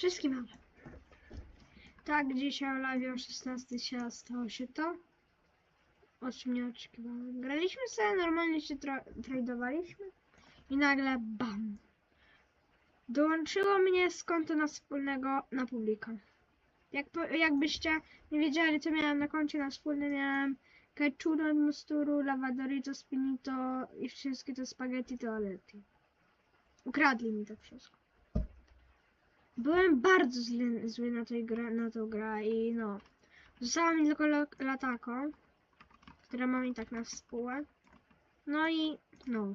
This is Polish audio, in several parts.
Wszystkim mamy. Tak, dzisiaj live o 16 się stało się to. O czym nie oczekiwałem. Graliśmy sobie, normalnie się tra tradowaliśmy i nagle BAM! Dołączyło mnie z konta na wspólnego na publika. Jak, jakbyście nie wiedzieli, co miałem na koncie na wspólnym, miałem Ketchup, Musturu, Lavadorito, Spinito i wszystkie te spaghetti toalety. Ukradli mi to wszystko. Byłem bardzo zły, zły na, tej grę, na tą grę i no. Zostało mi tylko latako, które mam i tak na współę. No i no.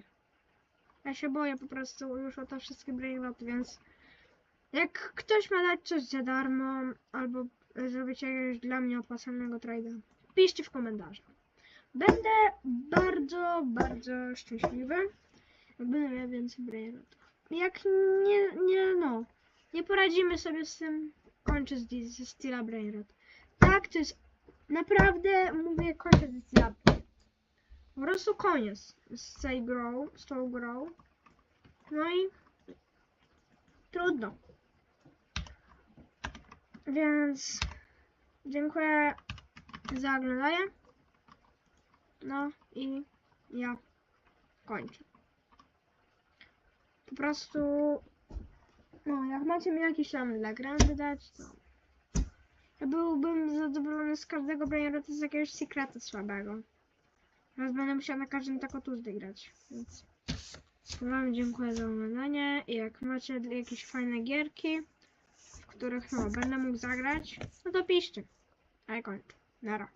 Ja się boję po prostu już o te wszystkie brainroty, więc jak ktoś ma dać coś za darmo albo zrobić jakiegoś dla mnie opłacalnego trada, piszcie w komentarzach. Będę bardzo, bardzo szczęśliwy, jak będę miał więcej brainrotów. Jak nie, nie no, nie poradzimy sobie z tym, kończę z, ze Steela Brainrot. Tak, to jest naprawdę, mówię, kończę ze Steela. Po prostu koniec z tej grą, z tą grą. No i trudno. Więc dziękuję za oglądanie. No i ja kończę. Po prostu no, jak macie mi jakiś tam dla grandy dać, to ja byłbym zadowolony z każdego brainrota z jakiegoś sekreta słabego. Teraz będę musiał na każdym taco Tuesday grać, więc wam dziękuję za oglądanie i jak macie jakieś fajne gierki, w których no, będę mógł zagrać, no to piszcie. A ja kończę. Nara.